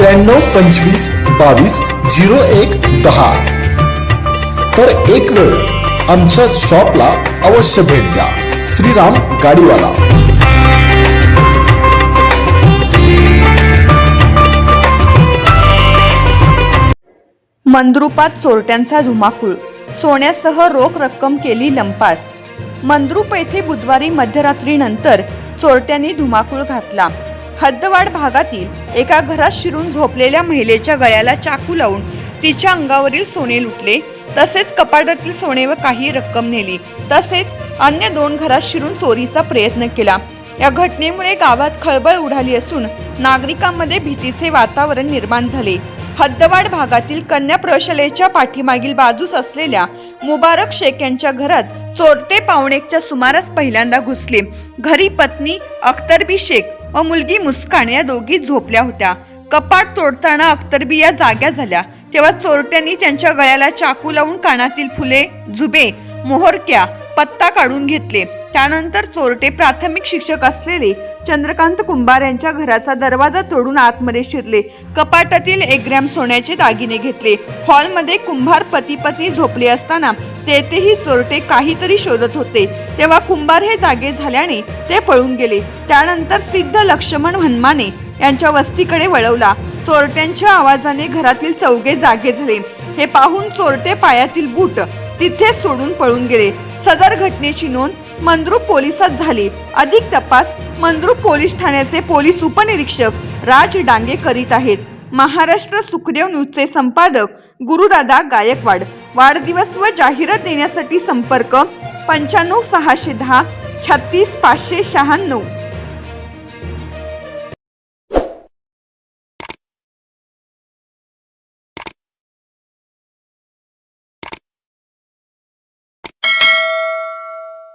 त्र्याण्णव पंचवीस बावीस झिरो एक दहा. तर एक वेळ आमच्या शॉपला अवश्य भेट द्या. श्रीराम गाडीवाला. मंद्रुपात चोरट्यांचा धुमाकूळ. सोन्यासह रोख रक्कम केली लंपास. मंद्रुप येथे बुधवारी मध्यरात्रीनंतर चोरट्यांनी धुमाकूळ घातला. हद्दवाड भागातील एका घरात शिरून झोपलेल्या महिलेच्या गळ्याला चाकू लावून तिच्या अंगावरील सोने लुटले. तसेच कपाटातील सोने व काही रक्कम नेली. तसेच अन्य दोन घरात शिरून चोरीचा प्रयत्न केला. या घटनेमुळे गावात खळबळ उडाली असून नागरिकांमध्ये भीतीचे वातावरण निर्माण झाले. हद्दवाड भागातील कन्या प्रशालेच्या पाठीमागील बाजूस असलेल्या मुबारक शेख यांच्या घरात चोरटे पावणेकच्या सुमारास पहिल्यांदा घुसले. घरी पत्नी अख्तरबी शेख व मुलगी मुस्कान या दोघी झोपल्या होत्या. कपाट तोडताना अख्तरबी या जाग्या झाल्या. तेव्हा चोरट्यांनी त्यांच्या गळ्याला चाकू लावून कानातील फुले झुबे मोहरक्या पत्ता काढून घेतले. त्यानंतर चोरटे प्राथमिक शिक्षक असलेले चंद्रकांत कुंभार यांच्या घराचा दरवाजा तोडून आतमध्ये शिरले. कपाटातील एक ग्रॅम सोन्याचे दागिने घेतले. हॉलमध्ये कुंभार पती पत्नी झोपले असताना तेथेही चोरटे काहीतरी शोधत होते. तेव्हा कुंभार हे जागे झाल्याने ते पळून गेले. त्यानंतर सिद्ध लक्ष्मण हनुमाने यांच्या वस्तीकडे वळवला. चोरट्यांच्या आवाजाने घरातील चौघे जागे झाले. हे पाहून चोरटे पायातील बूट तिथे सोडून पळून गेले. सदर घटनेची नोंद मंद्रुप पोलिसात झाली. अधिक तपास मंद्रुप पोलीस ठाण्याचे पोलीस उपनिरीक्षक राज डांगे करीत आहेत. महाराष्ट्र सुखदेव न्यूजचे संपादक गुरुदादा गायकवाड वाढदिवस व जाहिरात देण्यासाठी संपर्क पंच्याण्णव सहाशे दहा छत्तीस पाचशे शहाण्णव.